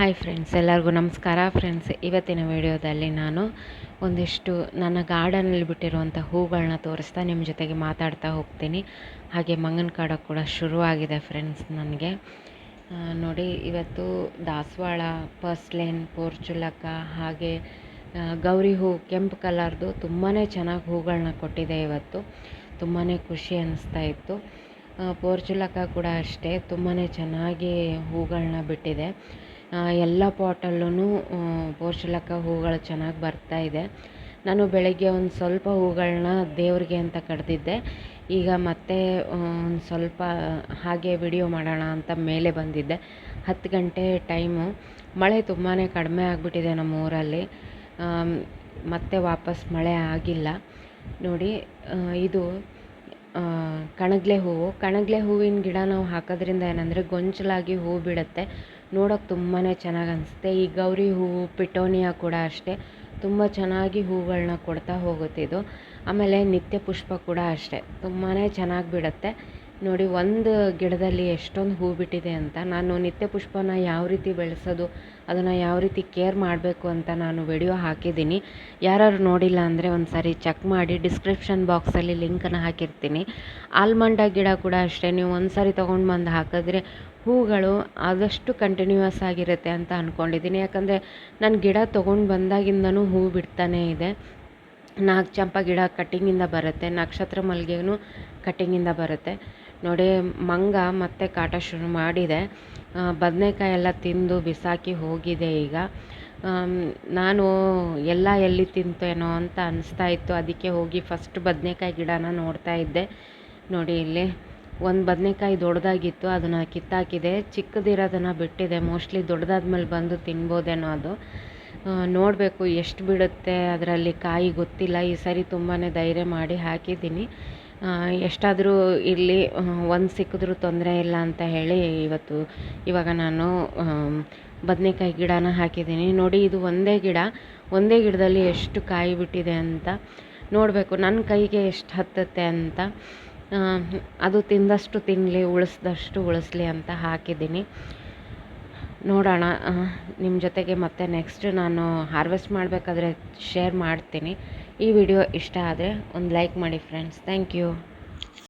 Hi friends ಎಲ್ಲರಿಗೂ ನಮಸ್ಕಾರ. Friends ಇವತ್ತಿನ ವಿಡಿಯೋದಲ್ಲಿ ನಾನು ಒಂದಿಷ್ಟು ನನ್ನ ಗಾರ್ಡನಲ್ಲಿ ಬಿಟ್ಟಿರುವಂಥ ಹೂಗಳನ್ನ ತೋರಿಸ್ತಾ ನಿಮ್ಮ ಜೊತೆಗೆ ಮಾತಾಡ್ತಾ ಹೋಗ್ತೀನಿ. ಹಾಗೆ ಮಂಗನ ಕಾಡ ಕೂಡ ಶುರುವಾಗಿದೆ ಫ್ರೆಂಡ್ಸ್ ನನಗೆ. ನೋಡಿ, ಇವತ್ತು ದಾಸವಾಳ ಪರ್ಸ್ಲೇನ್ ಪೋರ್ಚುಲಕ, ಹಾಗೆ ಗೌರಿ ಹೂ, ಕೆಂಪು ಕಲರ್ದು ತುಂಬಾ ಚೆನ್ನಾಗಿ ಹೂಗಳನ್ನ ಕೊಟ್ಟಿದೆ ಇವತ್ತು. ತುಂಬಾ ಖುಷಿ ಅನ್ನಿಸ್ತಾ ಇತ್ತು. ಪೋರ್ಚುಲಕ ಕೂಡ ಅಷ್ಟೇ ತುಂಬಾ ಚೆನ್ನಾಗಿ ಹೂಗಳನ್ನ ಬಿಟ್ಟಿದೆ. ಎಲ್ಲ ಪಾಟಲ್ಲೂ ಪೋಷಲಕ ಹೂಗಳು ಚೆನ್ನಾಗಿ ಬರ್ತಾ ಇದೆ. ನಾನು ಬೆಳಗ್ಗೆ ಒಂದು ಸ್ವಲ್ಪ ಹೂಗಳನ್ನ ದೇವ್ರಿಗೆ ಅಂತ ಕಡ್ದಿದ್ದೆ. ಈಗ ಮತ್ತೆ ಒಂದು ಸ್ವಲ್ಪ ಹಾಗೆ ವಿಡಿಯೋ ಮಾಡೋಣ ಅಂತ ಮೇಲೆ ಬಂದಿದ್ದೆ. ಹತ್ತು ಗಂಟೆ ಟೈಮು. ಮಳೆ ತುಂಬಾ ಕಡಿಮೆ ಆಗಿಬಿಟ್ಟಿದೆ ನಮ್ಮ ಊರಲ್ಲಿ ಮತ್ತೆ ವಾಪಸ್ ಮಳೆ ಆಗಿಲ್ಲ. ನೋಡಿ ಇದು ಕಣಗ್ಲೆ ಹೂವು. ಕಣಗ್ಲೆ ಹೂವಿನ ಗಿಡ ನಾವು ಹಾಕೋದ್ರಿಂದ ಏನಂದರೆ, ಗೊಂಚಲಾಗಿ ಹೂ ಬಿಡುತ್ತೆ. ನೋಡೋಕೆ ತುಂಬಾ ಚೆನ್ನಾಗಿ ಅನಿಸುತ್ತೆ. ಈ ಗೌರಿ ಹೂವು ಪಿಟೋನಿಯಾ ಕೂಡ ಅಷ್ಟೇ. ತುಂಬ ಚೆನ್ನಾಗಿ ಹೂಗಳನ್ನ ಕೊಡ್ತಾ ಹೋಗುತ್ತೆ ಇದು. ಆಮೇಲೆ ನಿತ್ಯ ಪುಷ್ಪ ಕೂಡ ಅಷ್ಟೇ. ತುಂಬಾ ಚೆನ್ನಾಗಿ ಬಿಡುತ್ತೆ. ನೋಡಿ, ಒಂದು ಗಿಡದಲ್ಲಿ ಎಷ್ಟೊಂದು ಹೂ ಬಿಟ್ಟಿದೆ ಅಂತ ನಾನು ನಿತ್ಯ ಪುಷ್ಪನ ಯಾವ ರೀತಿ ಬೆಳೆಸೋದು, ಅದನ್ನು ಯಾವ ರೀತಿ ಕೇರ್ ಮಾಡಬೇಕು ಅಂತ ನಾನು ವಿಡಿಯೋ ಹಾಕಿದ್ದೀನಿ. ಯಾರು ನೋಡಿಲ್ಲ ಅಂದರೆ ಒಂದು ಸಾರಿ ಚೆಕ್ ಮಾಡಿ, ಡಿಸ್ಕ್ರಿಪ್ಷನ್ ಬಾಕ್ಸಲ್ಲಿ ಲಿಂಕನ್ನು ಹಾಕಿರ್ತೀನಿ. ಆಲ್ಮಂಡ ಗಿಡ ಕೂಡ ಅಷ್ಟೇ, ನೀವು ಒಂದು ಸಾರಿ ತೊಗೊಂಡು ಬಂದು ಹಾಕಿದ್ರೆ ಹೂಗಳು ಆದಷ್ಟು ಕಂಟಿನ್ಯೂಯಸ್ ಆಗಿರುತ್ತೆ ಅಂತ ಅಂದ್ಕೊಂಡಿದ್ದೀನಿ ಯಾಕಂದರೆ ನಾನು ಗಿಡ ತೊಗೊಂಡು ಬಂದಾಗಿಂದನೂ ಹೂ ಬಿಡ್ತಾನೇ ಇದೆ. ನಾಗಚಂಪ ಗಿಡ ಕಟ್ಟಿಂಗಿಂದ ಬರುತ್ತೆ, ನಕ್ಷತ್ರ ಮಲ್ಲಿಗೆನೂ ಕಟ್ಟಿಂಗಿಂದ ಬರುತ್ತೆ. ನೋಡಿ, ಮಂಗ ಮತ್ತೆ ಕಾಟ ಶುರು ಮಾಡಿದೆ ಬದನೆಕಾಯಿ ಎಲ್ಲ ತಿಂದು ಬಿಸಾಕಿ ಹೋಗಿದೆ ಈಗ. ನಾನು ಎಲ್ಲ ಎಲ್ಲಿ ತಿಂತೇನೋ ಅಂತ ಅನಿಸ್ತಾ ಇತ್ತು. ಅದಕ್ಕೆ ಹೋಗಿ ಫಸ್ಟ್ ಬದನೆಕಾಯಿ ಗಿಡನ ನೋಡ್ತಾ ಇದ್ದೆ. ನೋಡಿ ಇಲ್ಲಿ ಒಂದು ಬದನೆಕಾಯಿ ದೊಡ್ಡದಾಗಿತ್ತು ಅದನ್ನು ಕಿತ್ತಾಕಿದೆ. ಚಿಕ್ಕದಿರೋದನ್ನು ಬಿಟ್ಟಿದೆ. ಮೋಸ್ಟ್ಲಿ ದೊಡ್ಡದಾದ್ಮೇಲೆ ಬಂದು ತಿನ್ಬೋದೇನೋ ಅದು. ನೋಡಬೇಕು, ಎಷ್ಟು ಬಿಡುತ್ತೆ ಅದರಲ್ಲಿ ಕಾಯಿ ಗೊತ್ತಿಲ್ಲ. ಈ ಸರಿ ತುಂಬಾ ಧೈರ್ಯ ಮಾಡಿ ಹಾಕಿದ್ದೀನಿ. ಎಷ್ಟಾದರೂ ಇರಲಿ ಒಂದು ಸಿಕ್ಕಿದ್ರೂ ತೊಂದರೆ ಇಲ್ಲ ಅಂತ ಹೇಳಿ ಇವತ್ತು, ಇವಾಗ ನಾನು ಬದನೆಕಾಯಿ ಗಿಡನ ಹಾಕಿದ್ದೀನಿ. ನೋಡಿ, ಇದು ಒಂದೇ ಗಿಡ, ಒಂದೇ ಗಿಡದಲ್ಲಿ ಎಷ್ಟು ಕಾಯಿ ಬಿಟ್ಟಿದೆ ಅಂತ ನೋಡಬೇಕು. ನನ್ನ ಕೈಗೆ ಎಷ್ಟು ಹತ್ತುತ್ತೆ ಅಂತ ಅದು ತಿಂದಷ್ಟು ತಿನ್ನಲಿ ಉಳಿಸ್ದಷ್ಟು ಉಳಿಸ್ಲಿ ಅಂತ ಹಾಕಿದ್ದೀನಿ. ನೋಡೋಣ ನಿಮ್ಮ ಜೊತೆಗೆ ಮತ್ತೆ ನೆಕ್ಸ್ಟ್ ನಾನು ಹಾರ್ವೆಸ್ಟ್ ಮಾಡಬೇಕಾದ್ರೆ ಶೇರ್ ಮಾಡ್ತೀನಿ. ಈ ವಿಡಿಯೋ ಇಷ್ಟ ಆದರೆ ಒಂದು ಲೈಕ್ ಮಾಡಿ ಫ್ರೆಂಡ್ಸ್ ಥ್ಯಾಂಕ್ ಯು